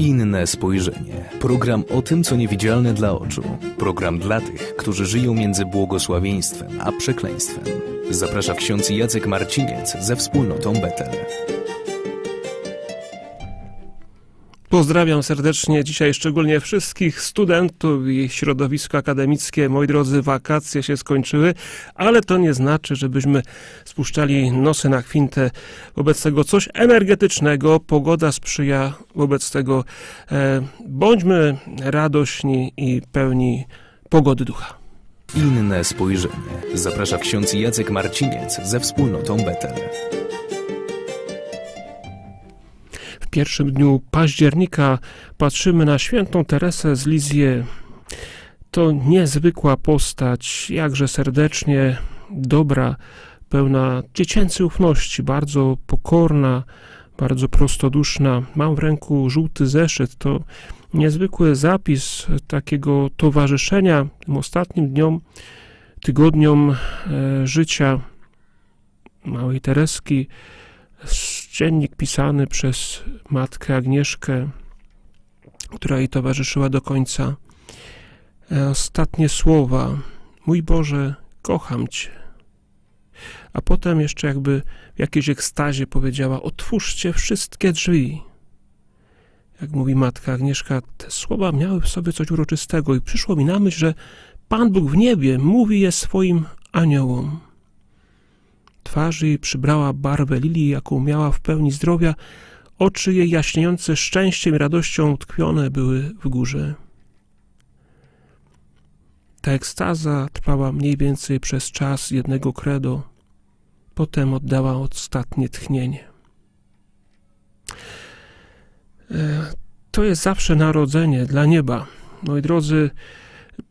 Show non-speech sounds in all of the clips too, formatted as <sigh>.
Inne spojrzenie. Program o tym, co niewidzialne dla oczu. Program dla tych, którzy żyją między błogosławieństwem a przekleństwem. Zaprasza ksiądz Jacek Marciniec ze wspólnotą Betel. Pozdrawiam serdecznie dzisiaj szczególnie wszystkich studentów i środowisko akademickie. Moi drodzy, wakacje się skończyły, ale to nie znaczy, żebyśmy spuszczali nosy na kwintę wobec tego coś energetycznego. Pogoda sprzyja wobec tego. E, bądźmy radośni i pełni pogody ducha. Inne spojrzenie. Zaprasza ksiądz Jacek Marciniec ze wspólnotą Betel. Pierwszym dniu października patrzymy na świętą Teresę z Lizie. To niezwykła postać, jakże serdecznie dobra, pełna dziecięcej ufności, bardzo pokorna, bardzo prostoduszna. Mam w ręku żółty zeszyt. To niezwykły zapis takiego towarzyszenia tym ostatnim dniom, tygodniom e, życia małej Tereski dziennik pisany przez matkę Agnieszkę, która jej towarzyszyła do końca. E, Ostatnie słowa: Mój Boże, kocham Cię. A potem jeszcze jakby w jakiejś ekstazie powiedziała: Otwórzcie wszystkie drzwi. Jak mówi matka Agnieszka, te słowa miały w sobie coś uroczystego i przyszło mi na myśl, że Pan Bóg w niebie mówi je swoim aniołom. Twarz jej przybrała barwę lilii, jaką miała w pełni zdrowia. Oczy jej jaśniejące szczęściem i radością utkwione były w górze. Ta ekstaza trwała mniej więcej przez czas jednego credo. Potem oddała ostatnie tchnienie. E, To jest zawsze narodzenie dla nieba. Moi drodzy,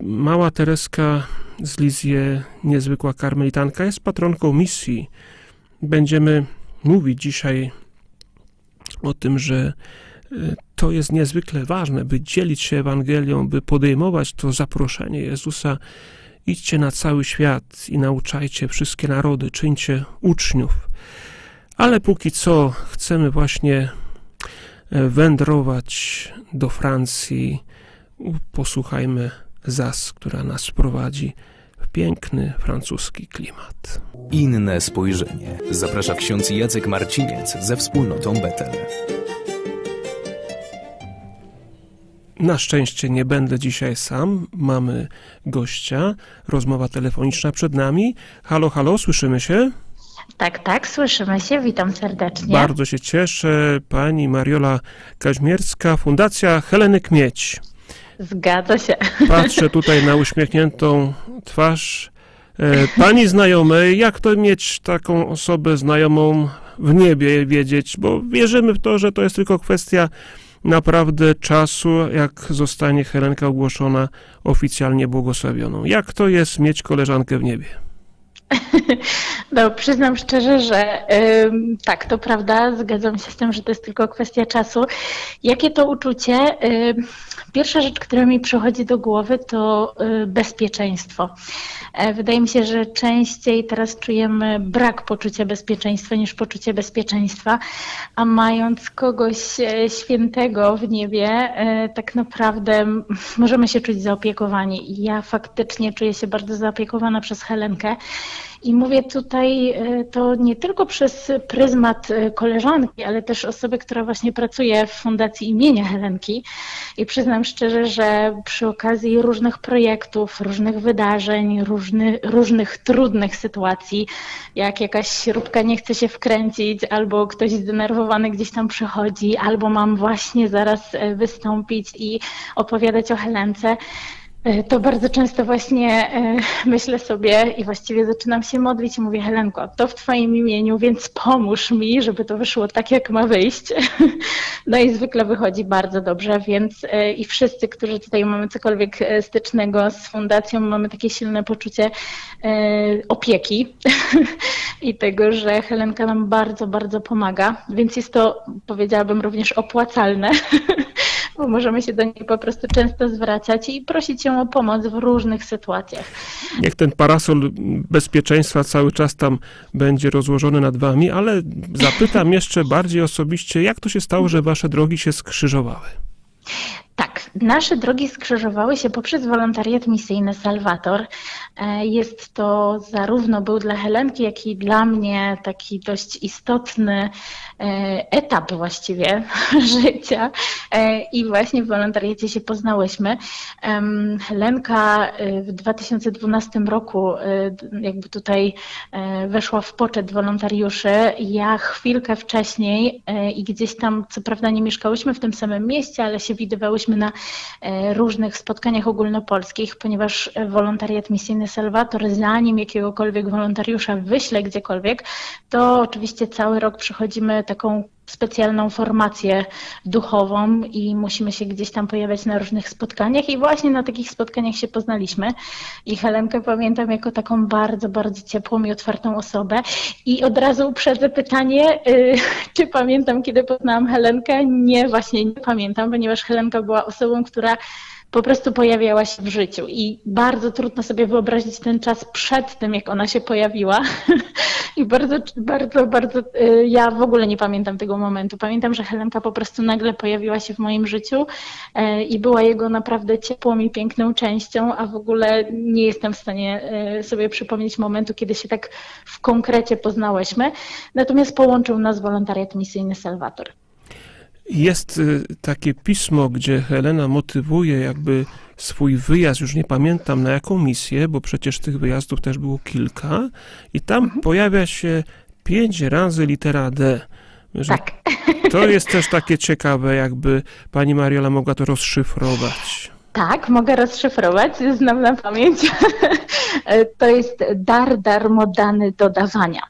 mała Tereska z Lizie, niezwykła karmelitanka, jest patronką misji. Będziemy mówić dzisiaj o tym, że y, to jest niezwykle ważne, by dzielić się Ewangelią, by podejmować to zaproszenie Jezusa. Idźcie na cały świat i nauczajcie wszystkie narody, czyńcie uczniów. Ale póki co chcemy właśnie e, wędrować do Francji. Posłuchajmy Zas, która nas prowadzi w piękny francuski klimat. Inne spojrzenie. Zaprasza ksiądz Jacek Marciniec ze wspólnotą Betel. Na szczęście nie będę dzisiaj sam. Mamy gościa. Rozmowa telefoniczna przed nami. Halo, halo, słyszymy się? Tak, tak, słyszymy się. Witam serdecznie. Bardzo się cieszę. Pani Mariola Kaźmierska, Fundacja Heleny Kmieć. Zgadza się. Patrzę <laughs> tutaj na uśmiechniętą twarz e, pani znajomej. Jak to mieć taką osobę znajomą w niebie, wiedzieć? Bo wierzymy w to, że to jest tylko kwestia naprawdę czasu, jak zostanie Helenka ogłoszona oficjalnie błogosławioną. Jak to jest mieć koleżankę w niebie? No, przyznam szczerze, że tak, to prawda, zgadzam się z tym, że to jest tylko kwestia czasu. Jakie to uczucie? Pierwsza rzecz, która mi przychodzi do głowy, to y, bezpieczeństwo. E, Wydaje mi się, że częściej teraz czujemy brak poczucia bezpieczeństwa niż poczucie bezpieczeństwa, a mając kogoś e, świętego w niebie, e, tak naprawdę możemy się czuć zaopiekowani. Ja faktycznie czuję się bardzo zaopiekowana przez Helenkę. I mówię tutaj e, to nie tylko przez pryzmat e, koleżanki, ale też osoby, która właśnie pracuje w Fundacji imienia Helenki. I przyznam szczerze, że przy okazji różnych projektów, różnych wydarzeń, różny, różnych trudnych sytuacji, jak jakaś śrubka nie chce się wkręcić, albo ktoś zdenerwowany gdzieś tam przychodzi, albo mam właśnie zaraz e, wystąpić i opowiadać o Helence, To bardzo często właśnie e, myślę sobie i właściwie zaczynam się modlić i mówię, Helenko, to w Twoim imieniu, więc pomóż mi, żeby to wyszło tak, jak ma wyjść. <laughs> No i zwykle wychodzi bardzo dobrze, więc e, i wszyscy, którzy tutaj mamy cokolwiek e, stycznego z fundacją, mamy takie silne poczucie e, opieki <laughs> i tego, że Helenka nam bardzo, bardzo pomaga, więc jest to, powiedziałabym, również opłacalne. <laughs> bo możemy się do niej po prostu często zwracać i prosić ją o pomoc w różnych sytuacjach. Niech ten parasol bezpieczeństwa cały czas tam będzie rozłożony nad wami, ale zapytam jeszcze bardziej osobiście, jak to się stało, że wasze drogi się skrzyżowały? Nasze drogi skrzyżowały się poprzez wolontariat misyjny Salwator. E, Jest to zarówno był dla Helenki, jak i dla mnie taki dość istotny e, etap właściwie <laughs> życia. E, I właśnie w wolontariacie się poznałyśmy. Helenka w 2012 roku jakby tutaj weszła w poczet wolontariuszy. Ja chwilkę wcześniej i gdzieś tam, co prawda nie mieszkałyśmy w tym samym mieście, ale się widywałyśmy na e, różnych spotkaniach ogólnopolskich, ponieważ e, wolontariat misyjny Salwator, zanim jakiegokolwiek wolontariusza wyśle gdziekolwiek, to oczywiście cały rok przechodzimy taką specjalną formację duchową i musimy się gdzieś tam pojawiać na różnych spotkaniach. I właśnie na takich spotkaniach się poznaliśmy. I Helenkę pamiętam jako taką bardzo, bardzo ciepłą i otwartą osobę. I od razu uprzedzę pytanie, y, <laughs> czy pamiętam kiedy poznałam Helenkę? Nie, właśnie nie pamiętam, ponieważ Helenka była osobą, która po prostu pojawiała się w życiu i bardzo trudno sobie wyobrazić ten czas przed tym, jak ona się pojawiła. <laughs> I bardzo, bardzo, bardzo, y, ja w ogóle nie pamiętam tego momentu. Pamiętam, że Helenka po prostu nagle pojawiła się w moim życiu y, i była jego naprawdę ciepłą i piękną częścią, a w ogóle nie jestem w stanie y, sobie przypomnieć momentu, kiedy się tak w konkrecie poznałyśmy. Natomiast połączył nas wolontariat misyjny Salwator. Jest y, takie pismo, gdzie Helena motywuje jakby swój wyjazd, już nie pamiętam na jaką misję, bo przecież tych wyjazdów też było kilka, i tam pojawia się pięć razy litera D. Że Tak. To jest też takie ciekawe, jakby pani Mariola mogła to rozszyfrować. Tak, mogę rozszyfrować, znam na pamięć. <laughs> To jest dar darmo dany do dawania.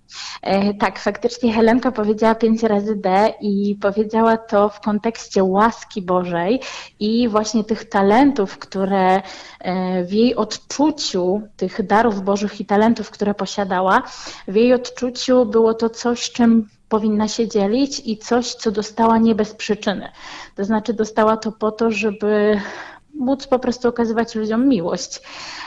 E, Tak, faktycznie Helenka powiedziała pięć razy D i powiedziała to w kontekście łaski Bożej i właśnie tych talentów, które e, w jej odczuciu, tych darów Bożych i talentów, które posiadała, w jej odczuciu było to coś, czym powinna się dzielić i coś, co dostała nie bez przyczyny. To znaczy dostała to po to, żeby móc po prostu okazywać ludziom miłość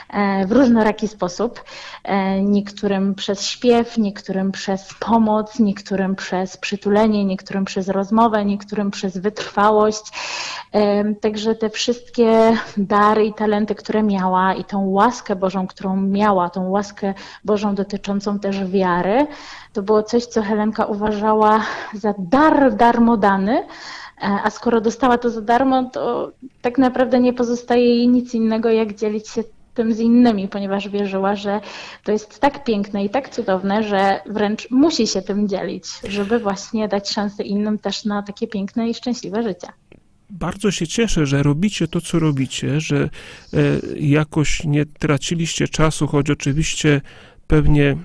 e, w różnoraki sposób. E, Niektórym przez śpiew, niektórym przez pomoc, niektórym przez przytulenie, niektórym przez rozmowę, niektórym przez wytrwałość. E, Także te wszystkie dary i talenty, które miała i tą łaskę Bożą, którą miała, tą łaskę Bożą dotyczącą też wiary, to było coś, co Helenka uważała za dar darmo dany, a skoro dostała to za darmo, to tak naprawdę nie pozostaje jej nic innego, jak dzielić się tym z innymi, ponieważ wierzyła, że to jest tak piękne i tak cudowne, że wręcz musi się tym dzielić, żeby właśnie dać szansę innym też na takie piękne i szczęśliwe życie. Bardzo się cieszę, że robicie to, co robicie, że e, jakoś nie traciliście czasu, choć oczywiście pewnie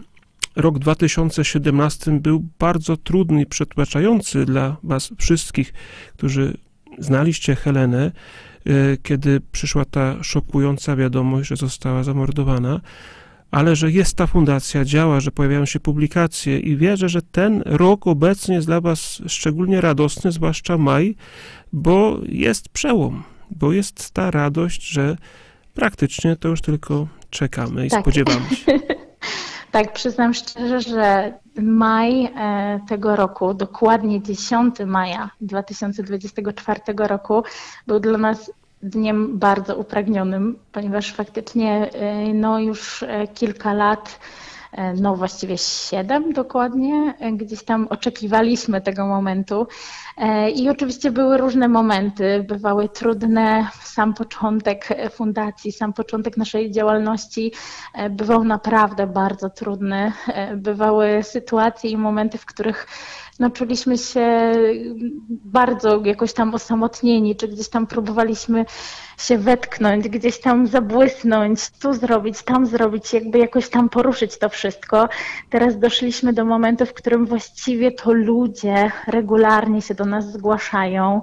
rok 2017 był bardzo trudny i przytłaczający dla Was wszystkich, którzy znaliście Helenę, e, kiedy przyszła ta szokująca wiadomość, że została zamordowana, ale że jest ta fundacja, działa, że pojawiają się publikacje i wierzę, że ten rok obecnie jest dla Was szczególnie radosny, zwłaszcza maj, bo jest przełom, bo jest ta radość, że praktycznie to już tylko czekamy i Tak. spodziewamy się. <laughs> Tak, przyznam szczerze, że maj e, tego roku, dokładnie 10 maja 2024 roku, był dla nas dniem bardzo upragnionym, ponieważ faktycznie e, no, już e, kilka lat, no właściwie siedem dokładnie, e, gdzieś tam oczekiwaliśmy tego momentu. E, I oczywiście były różne momenty, bywały trudne. Sam początek fundacji, sam początek naszej działalności e, bywał naprawdę bardzo trudny. E, Bywały sytuacje i momenty, w których no, czuliśmy się bardzo jakoś tam osamotnieni, czy gdzieś tam próbowaliśmy się wetknąć, gdzieś tam zabłysnąć, tu zrobić, tam zrobić, jakby jakoś tam poruszyć to wszystko. Teraz doszliśmy do momentu, w którym właściwie to ludzie regularnie się do nas zgłaszają,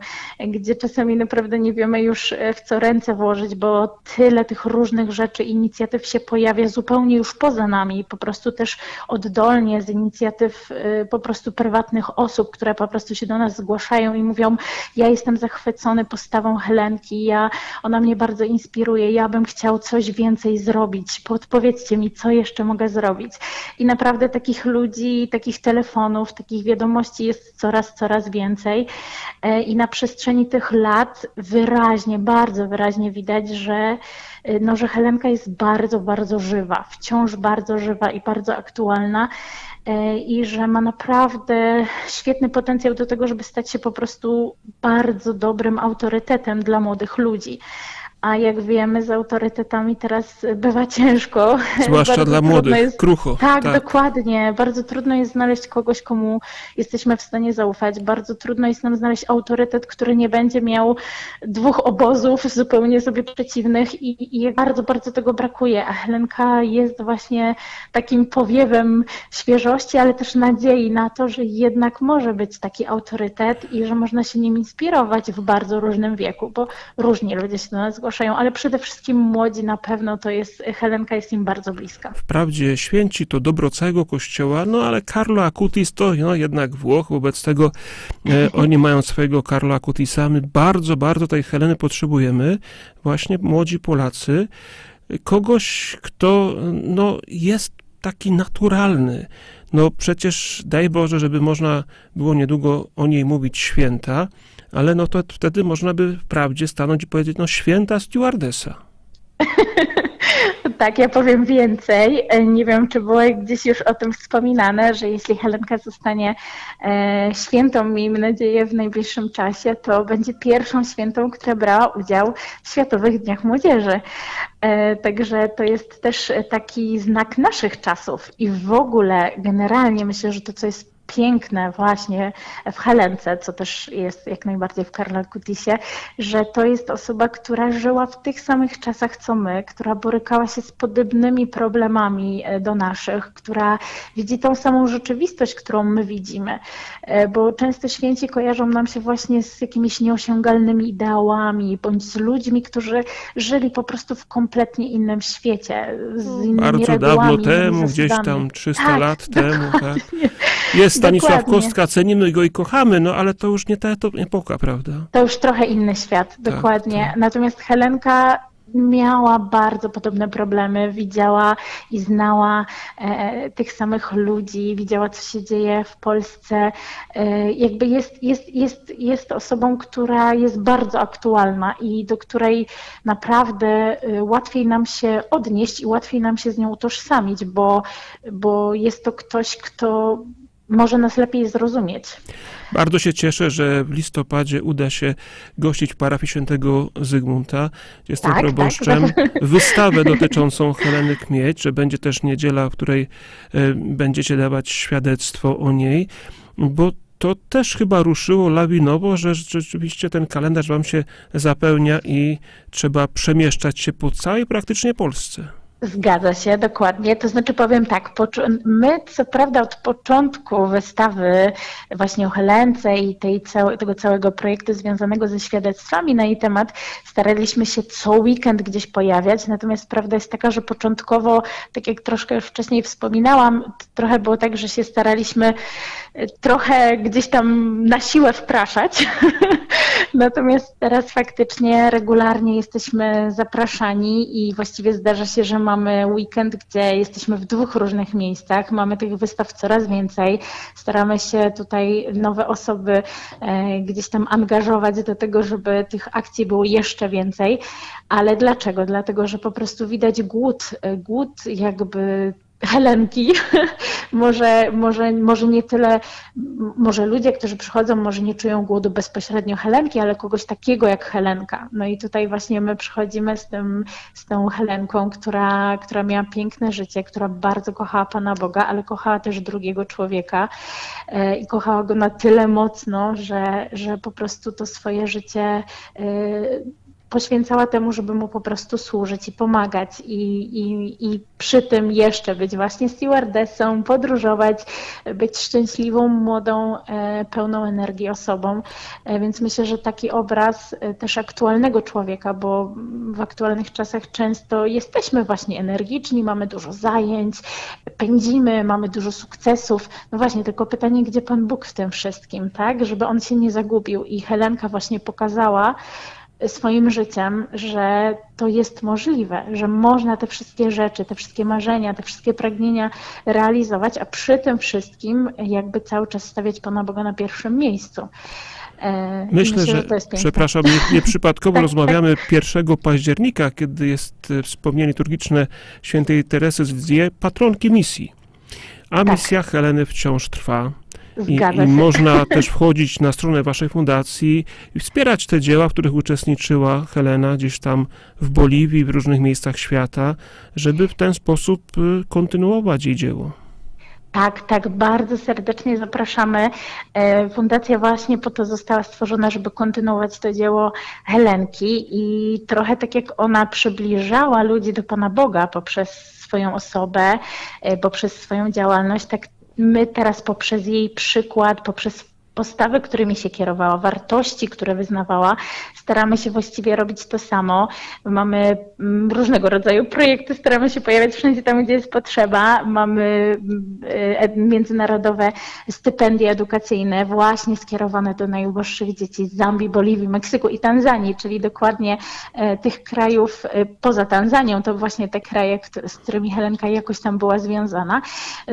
gdzie czasami naprawdę nie wiemy już e, w co ręce włożyć, bo tyle tych różnych rzeczy, inicjatyw się pojawia zupełnie już poza nami, po prostu też oddolnie z inicjatyw e, po prostu prywatnych różnych osób, które po prostu się do nas zgłaszają i mówią, ja jestem zachwycony postawą Helenki, ja, ona mnie bardzo inspiruje, ja bym chciał coś więcej zrobić, podpowiedzcie mi, co jeszcze mogę zrobić. I naprawdę takich ludzi, takich telefonów, takich wiadomości jest coraz, coraz więcej. E, I na przestrzeni tych lat wyraźnie, bardzo wyraźnie widać, że, no, że Helenka jest bardzo, bardzo żywa, wciąż bardzo żywa i bardzo aktualna e, i że ma naprawdę świetny potencjał do tego, żeby stać się po prostu bardzo dobrym autorytetem dla młodych ludzi. A jak wiemy, z autorytetami teraz bywa <laughs> ciężko. Zwłaszcza dla młodych, jest- krucho. tak, dokładnie. Bardzo trudno jest znaleźć kogoś, komu jesteśmy w stanie zaufać. Bardzo trudno jest nam znaleźć autorytet, który nie będzie miał dwóch obozów zupełnie sobie przeciwnych i, i bardzo, bardzo tego brakuje. A Helenka jest właśnie takim powiewem świeżości, ale też nadziei na to, że jednak może być taki autorytet i że można się nim inspirować w bardzo różnym wieku, bo różni ludzie się do nas zgłaszają, ale przede wszystkim młodzi na pewno to jest, Helenka jest im bardzo bliska. Wprawdzie święci to dobro całego kościoła, no ale Carlo Acutis to no, jednak Włoch, wobec tego e, <laughs> oni mają swojego Carlo Acutisa. My bardzo, bardzo tej Heleny potrzebujemy, właśnie młodzi Polacy, kogoś, kto no, jest taki naturalny. No przecież daj Boże, żeby można było niedługo o niej mówić święta, ale no to wtedy można by wprawdzie stanąć i powiedzieć, no święta stewardesa. <laughs> Tak, ja powiem więcej. E, Nie wiem, czy było gdzieś już o tym wspominane, że jeśli Helenka zostanie e, świętą, miejmy nadzieję, w najbliższym czasie, to będzie pierwszą świętą, która brała udział w Światowych Dniach Młodzieży. E, Także to jest też taki znak naszych czasów i w ogóle generalnie myślę, że to, co jest piękne właśnie w Helence, co też jest jak najbardziej w Karla Kutisie, że to jest osoba, która żyła w tych samych czasach co my, która borykała się z podobnymi problemami e, do naszych, która widzi tą samą rzeczywistość, którą my widzimy, E, bo często święci kojarzą nam się właśnie z jakimiś nieosiągalnymi ideałami, bądź z ludźmi, którzy żyli po prostu w kompletnie innym świecie, z innymi Bardzo regułami, dawno temu, gdzieś tam 300 Tak, lat temu, tak. Jest Stanisław Dokładnie. Kostka, cenimy go i kochamy, no ale to już nie ta epoka, prawda? To już trochę inny świat, dokładnie. Natomiast Helenka miała bardzo podobne problemy, widziała i znała e, tych samych ludzi, widziała, co się dzieje w Polsce. E, jakby jest, jest, jest, jest osobą, która jest bardzo aktualna i do której naprawdę e, łatwiej nam się odnieść i łatwiej nam się z nią utożsamić, bo, bo jest to ktoś, kto może nas lepiej zrozumieć. Bardzo się cieszę, że w listopadzie uda się gościć parafii świętego Zygmunta, gdzie jestem Tak, proboszczem, <laughs> wystawę dotyczącą Heleny Kmieć, że będzie też niedziela, w której e, będziecie dawać świadectwo o niej, bo to też chyba ruszyło lawinowo, że rzeczywiście ten kalendarz wam się zapełnia i trzeba przemieszczać się po całej praktycznie Polsce. Zgadza się, dokładnie. To znaczy powiem tak, my co prawda od początku wystawy właśnie o Helence i tej całe, tego całego projektu związanego ze świadectwami na jej temat staraliśmy się co weekend gdzieś pojawiać, natomiast prawda jest taka, że początkowo, tak jak troszkę już wcześniej wspominałam, trochę było tak, że się staraliśmy trochę gdzieś tam na siłę wpraszać, <laughs> natomiast teraz faktycznie regularnie jesteśmy zapraszani i właściwie zdarza się, że mamy weekend, gdzie jesteśmy w dwóch różnych miejscach, mamy tych wystaw coraz więcej, staramy się tutaj nowe osoby e, gdzieś tam angażować do tego, żeby tych akcji było jeszcze więcej, ale dlaczego? Dlatego, że po prostu widać głód, e, głód jakby Helenki, <laughs> może, może, może nie tyle, może ludzie, którzy przychodzą, może nie czują głodu bezpośrednio Helenki, ale kogoś takiego jak Helenka. No i tutaj właśnie my przychodzimy z, tym, z tą Helenką, która, która miała piękne życie, która bardzo kochała Pana Boga, ale kochała też drugiego człowieka e, i kochała go na tyle mocno, że, że po prostu to swoje życie e, poświęcała temu, żeby mu po prostu służyć i pomagać i, i, i przy tym jeszcze być właśnie stewardessą, podróżować, być szczęśliwą, młodą, e, pełną energii osobą. E, Więc myślę, że taki obraz e, też aktualnego człowieka, bo w aktualnych czasach często jesteśmy właśnie energiczni, mamy dużo zajęć, pędzimy, mamy dużo sukcesów. No właśnie, tylko pytanie, gdzie Pan Bóg w tym wszystkim, tak? Żeby on się nie zagubił. I Helenka właśnie pokazała swoim życiem, że to jest możliwe, że można te wszystkie rzeczy, te wszystkie marzenia, te wszystkie pragnienia realizować, a przy tym wszystkim jakby cały czas stawiać Pana Boga na pierwszym miejscu. E, i Myślę, że, to jest piękne. przepraszam, nie- <laughs> nieprzypadkowo Tak, rozmawiamy 1 października, kiedy jest e, wspomnienie liturgiczne świętej Teresy z Lizję, patronki misji. A Tak. misja Heleny wciąż trwa. I, I można <laughs> też wchodzić na stronę waszej fundacji i wspierać te dzieła, w których uczestniczyła Helena gdzieś tam w Boliwii, w różnych miejscach świata, żeby w ten sposób y, kontynuować jej dzieło. Tak, tak, bardzo serdecznie zapraszamy. E, Fundacja właśnie po to została stworzona, żeby kontynuować to dzieło Helenki i trochę tak jak ona przybliżała ludzi do Pana Boga poprzez swoją osobę, e, poprzez swoją działalność, tak my teraz poprzez jej przykład, poprzez postawy, którymi się kierowała, wartości, które wyznawała, staramy się właściwie robić to samo. Mamy mm, różnego rodzaju projekty, staramy się pojawiać wszędzie tam, gdzie jest potrzeba. Mamy mm, e, międzynarodowe stypendia edukacyjne właśnie skierowane do najuboższych dzieci z Zambii, Boliwii, Meksyku i Tanzanii, czyli dokładnie e, tych krajów e, poza Tanzanią, to właśnie te kraje, z którymi Helenka jakoś tam była związana.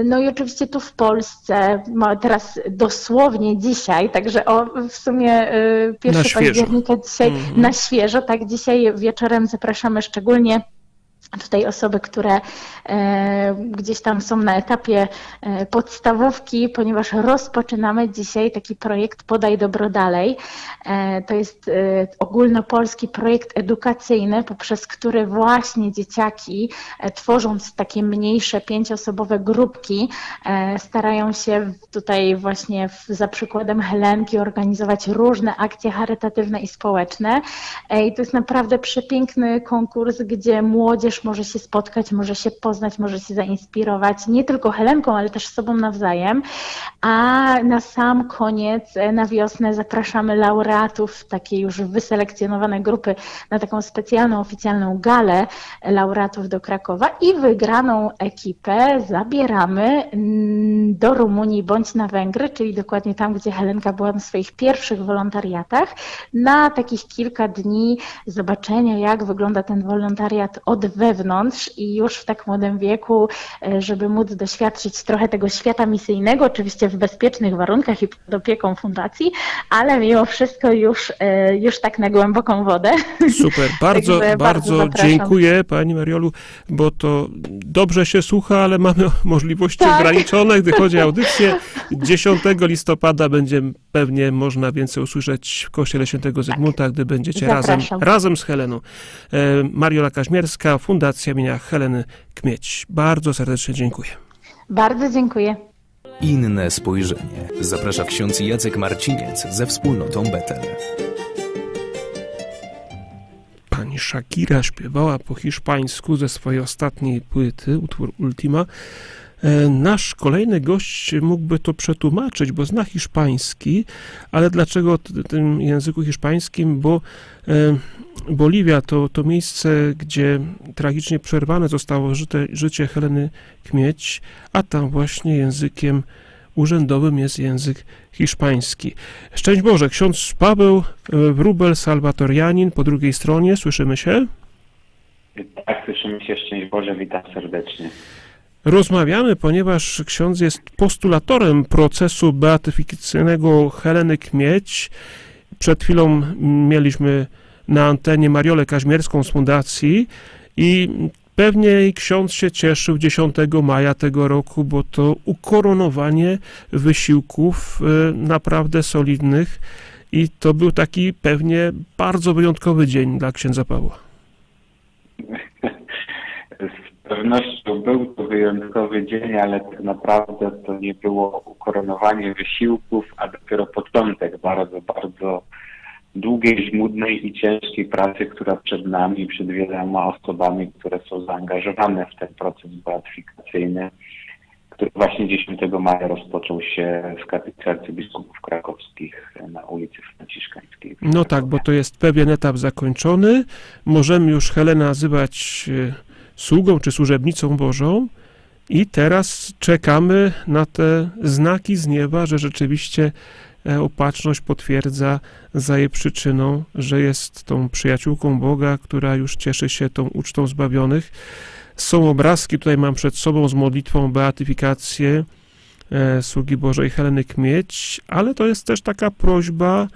No i oczywiście tu w Polsce, teraz dosłownie dzisiaj, także o, w sumie y, 1 Na świeżo. października dzisiaj Mhm. na świeżo, tak dzisiaj wieczorem zapraszamy szczególnie tutaj osoby, które e, gdzieś tam są na etapie e, podstawówki, ponieważ rozpoczynamy dzisiaj taki projekt Podaj Dobro Dalej. E, to jest ogólnopolski projekt edukacyjny, poprzez który właśnie dzieciaki, tworząc takie mniejsze pięcioosobowe grupki, starają się tutaj właśnie za przykładem Helenki organizować różne akcje charytatywne i społeczne. I to jest naprawdę przepiękny konkurs, gdzie młodzież może się spotkać, może się poznać, może się zainspirować, nie tylko Helenką, ale też sobą nawzajem. A na sam koniec, e, na wiosnę zapraszamy laureatów takiej już wyselekcjonowane grupy na taką specjalną, oficjalną galę laureatów do Krakowa i wygraną ekipę zabieramy mm, do Rumunii bądź na Węgry, czyli dokładnie tam, gdzie Helenka była na swoich pierwszych wolontariatach, na takich kilka dni zobaczenia, jak wygląda ten wolontariat od wewnątrz i już w tak młodym wieku, e, żeby móc doświadczyć trochę tego świata misyjnego, oczywiście w bezpiecznych warunkach i pod opieką fundacji, ale mimo wszystko już, e, już tak na głęboką wodę. Super, <laughs> bardzo, bardzo bardzo dziękuję Pani Mariolu, bo to dobrze się słucha, ale mamy <laughs> możliwości Tak. ograniczone, gdy chodzi o <laughs> audycję. 10 listopada będzie pewnie można więcej usłyszeć w Kościele Świętego Zygmunta, gdy będziecie razem, Zapraszam. razem z Heleną. E, Mariola Kaźmierska, Fundacja imienia Heleny Kmieć. Bardzo serdecznie dziękuję. Bardzo dziękuję. Inne spojrzenie. Zaprasza ksiądz Jacek Marciniec ze wspólnotą Betel. Pani Shakira śpiewała po hiszpańsku ze swojej ostatniej płyty, utwór Ultima. E, Nasz kolejny gość mógłby to przetłumaczyć, bo zna hiszpański, ale dlaczego tym języku hiszpańskim? Bo e, Boliwia to, to miejsce, gdzie tragicznie przerwane zostało życie Heleny Kmieć, a tam właśnie językiem urzędowym jest język hiszpański. Szczęść Boże, ksiądz Paweł e, Wróbel, salwatorianin, po drugiej stronie, słyszymy się? Tak, słyszymy się. Szczęść Boże, witam serdecznie. Rozmawiamy, ponieważ ksiądz jest postulatorem procesu beatyfikacyjnego Heleny Kmieć. Przed chwilą mieliśmy na antenie Mariolę Kaźmierską z fundacji i pewnie ksiądz się cieszył 10 maja tego roku, bo to ukoronowanie wysiłków e, naprawdę solidnych i to był taki pewnie bardzo wyjątkowy dzień dla księdza Pawła. <laughs> Pewnością był to wyjątkowy dzień, ale tak naprawdę to nie było ukoronowanie wysiłków, a dopiero początek bardzo, bardzo długiej, żmudnej i ciężkiej pracy, która przed nami, przed wieloma osobami, które są zaangażowane w ten proces beatyfikacyjny, który właśnie 10 maja rozpoczął się w kaplicy arcybiskupów krakowskich na ulicy Franciszkańskiej. No tak, bo to jest pewien etap zakończony. Możemy już Helenę nazywać e, sługą czy służebnicą Bożą. I teraz czekamy na te znaki z nieba, że rzeczywiście e, opatrzność potwierdza za jej przyczyną, że jest tą przyjaciółką Boga, która już cieszy się tą ucztą zbawionych. Są obrazki, tutaj mam przed sobą z modlitwą beatyfikację e, sługi Bożej Heleny Kmieć, ale to jest też taka prośba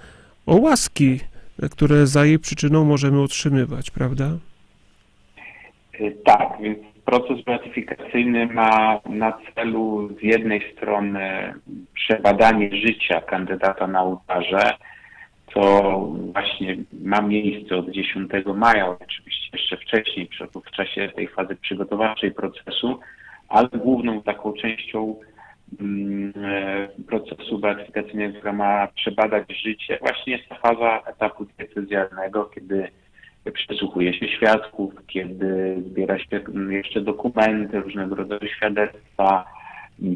o łaski, e, które za jej przyczyną możemy otrzymywać, prawda? Y, Tak, więc proces beatyfikacyjny ma na celu z jednej strony przebadanie życia kandydata na ołtarze, co właśnie ma miejsce od 10 maja, oczywiście jeszcze wcześniej, w czasie tej fazy przygotowawczej procesu, ale główną taką częścią mm, e, procesu beatyfikacyjnego, która ma przebadać życie, właśnie jest ta faza etapu decyzjalnego, kiedy przesłuchuje się świadków, kiedy zbiera się jeszcze dokumenty, różnego rodzaju świadectwa,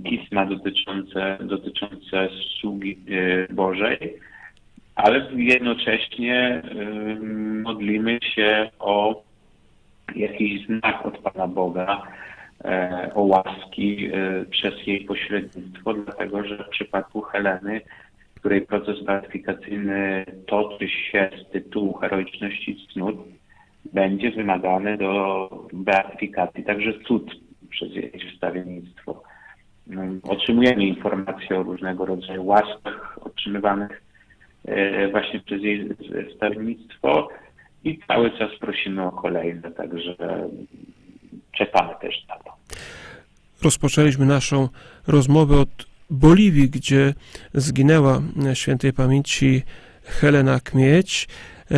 pisma dotyczące, dotyczące sługi e, Bożej, ale jednocześnie e, modlimy się o jakiś znak od Pana Boga, e, o łaski przez jej pośrednictwo, dlatego że w przypadku Heleny której proces beatyfikacyjny toczy się z tytułu heroiczności cnót, będzie wymagany do beatyfikacji także cud przez jej wstawiennictwo. Otrzymujemy informacje o różnego rodzaju łaskach otrzymywanych e, właśnie przez jej wstawiennictwo i cały czas prosimy o kolejne, także czekamy też na to. Rozpoczęliśmy naszą rozmowę od Boliwii, gdzie zginęła świętej pamięci Helena Kmieć. E,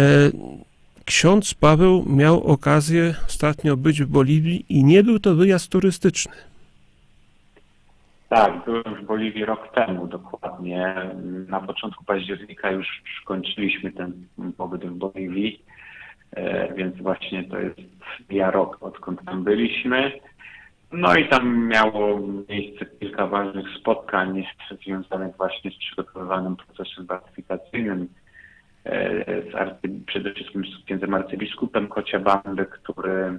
Ksiądz Paweł miał okazję ostatnio być w Boliwii i nie był to wyjazd turystyczny. Tak, byłem w Boliwii rok temu dokładnie. Na początku października już kończyliśmy ten pobyt w Boliwii, e, więc właśnie to jest ja rok, odkąd tam byliśmy. No i tam miało miejsce kilka ważnych spotkań związanych właśnie z przygotowywanym procesem beatyfikacyjnym, e, z arcy, przede wszystkim z księdzem arcybiskupem Kociabandy, który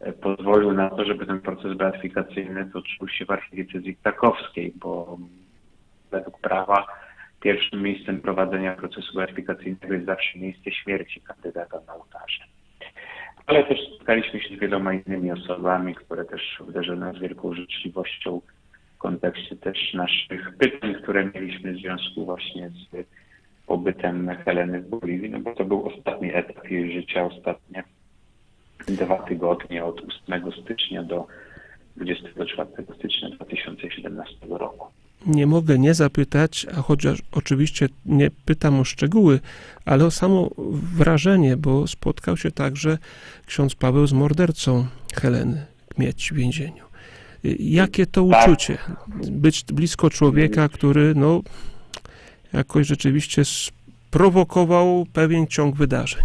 e, pozwolił na to, żeby ten proces beatyfikacyjny toczył się w archidiecezji krakowskiej, bo według prawa pierwszym miejscem prowadzenia procesu beatyfikacyjnego jest zawsze miejsce śmierci kandydata na ołtarze. Ale też spotkaliśmy się z wieloma innymi osobami, które też uderzyły nas wielką życzliwością w kontekście też naszych pytań, które mieliśmy w związku właśnie z pobytem Heleny w Boliwii, no bo to był ostatni etap jej życia, ostatnie dwa tygodnie od 8 stycznia do 24 stycznia 2017 roku. Nie mogę nie zapytać, a chociaż oczywiście nie pytam o szczegóły, ale o samo wrażenie, bo spotkał się także ksiądz Paweł z mordercą Heleny Kmieć w więzieniu. Jakie to Tak. uczucie? Być blisko człowieka, który no, jakoś rzeczywiście sprowokował pewien ciąg wydarzeń.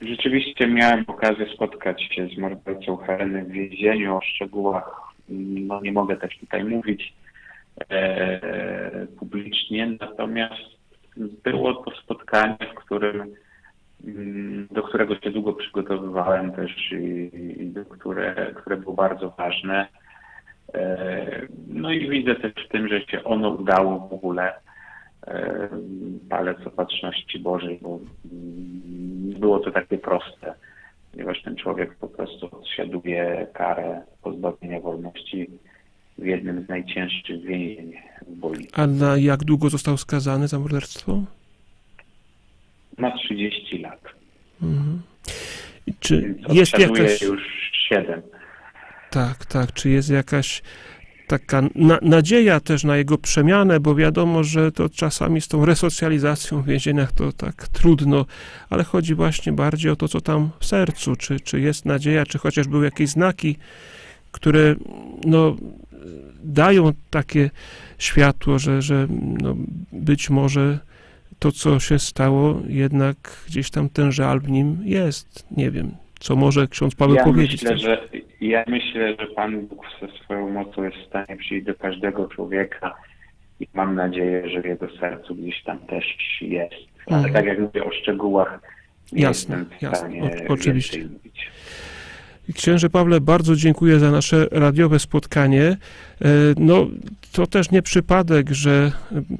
Rzeczywiście miałem okazję spotkać się z mordercą Heleny w więzieniu. O szczegółach no, nie mogę też tutaj mówić e, publicznie, natomiast było to spotkanie, w którym mm, do którego się długo przygotowywałem też i, i które, które było bardzo ważne. E, no i widzę też w tym, że się ono udało w ogóle e, palec opatrzności Bożej, bo mm, było to takie proste, ponieważ ten człowiek po prostu odsiaduje karę pozbawienia wolności w jednym z najcięższych więzień w Boliwii. A na jak długo został skazany za morderstwo? Ma 30 lat. Mhm. Czy Więc jest jakaś... już 7. Tak, tak. Czy jest jakaś taka na, nadzieja też na jego przemianę, bo wiadomo, że to czasami z tą resocjalizacją w więzieniach to tak trudno, ale chodzi właśnie bardziej o to, co tam w sercu. Czy, czy jest nadzieja, czy chociaż były jakieś znaki, które no, dają takie światło, że, że no, być może to, co się stało, jednak gdzieś tam ten żal w nim jest. Nie wiem, co może ksiądz Paweł ja powiedzieć. myślę, że, ja myślę, że Pan Bóg ze swoją mocą jest w stanie przyjść do każdego człowieka i mam nadzieję, że w jego sercu gdzieś tam też jest. Ale Mhm. tak jak mówię o szczegółach, nie Jasne, jestem w jasne, stanie o- oczywiście. mówić. Księże Pawle, bardzo dziękuję za nasze radiowe spotkanie. E, No, to też nie przypadek, że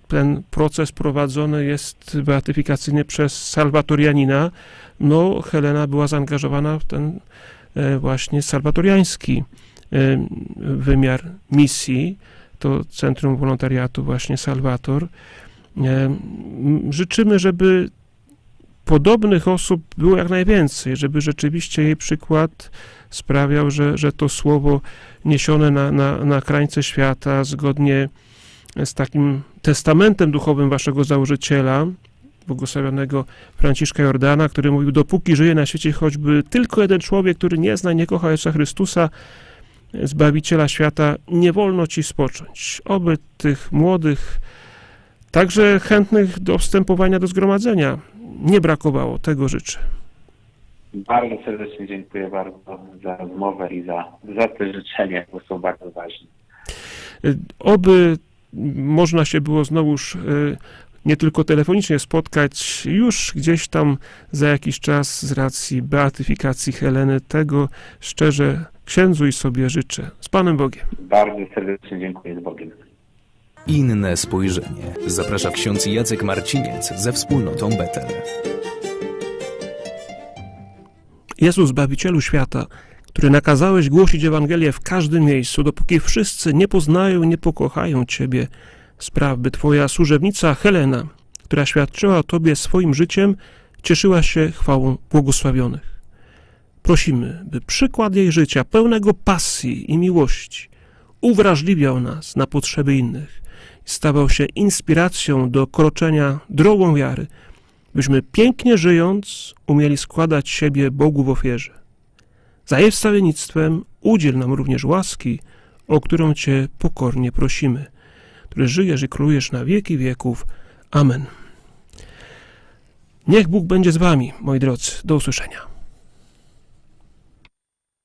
ten proces prowadzony jest beatyfikacyjnie przez salwatorianina. No, Helena była zaangażowana w ten e, właśnie salwatoriański e, wymiar misji. To Centrum Wolontariatu właśnie Salwator. Życzymy, żeby podobnych osób było jak najwięcej, żeby rzeczywiście jej przykład sprawiał, że, że to słowo niesione na, na, na krańce świata, zgodnie z takim testamentem duchowym waszego założyciela, błogosławionego Franciszka Jordana, który mówił, dopóki żyje na świecie choćby tylko jeden człowiek, który nie zna nie kocha Jezusa Chrystusa, Zbawiciela świata, nie wolno ci spocząć. Oby tych młodych, także chętnych do wstępowania do zgromadzenia, nie brakowało. Tego życzę. Bardzo serdecznie dziękuję bardzo za rozmowę i za, za te życzenia, bo są bardzo ważne. Y, Oby można się było znowuż y, nie tylko telefonicznie spotkać, już gdzieś tam za jakiś czas z racji beatyfikacji Heleny. Tego szczerze księdzu i sobie życzę. Z Panem Bogiem. Bardzo serdecznie dziękuję z Bogiem. Inne spojrzenie. Zaprasza ksiądz Jacek Marciniec ze wspólnotą Betel. Jezus, Zbawicielu świata, który nakazałeś głosić Ewangelię w każdym miejscu, dopóki wszyscy nie poznają i nie pokochają Ciebie, spraw, by Twoja służebnica Helena, która świadczyła o Tobie swoim życiem, cieszyła się chwałą błogosławionych. Prosimy, by przykład jej życia, pełnego pasji i miłości, uwrażliwiał nas na potrzeby innych i stawał się inspiracją do kroczenia drogą wiary, byśmy pięknie żyjąc umieli składać siebie Bogu w ofierze. Za jej wstawiennictwem udziel nam również łaski, o którą Cię pokornie prosimy, który żyjesz i królujesz na wieki wieków. Amen. Niech Bóg będzie z Wami, moi drodzy. Do usłyszenia.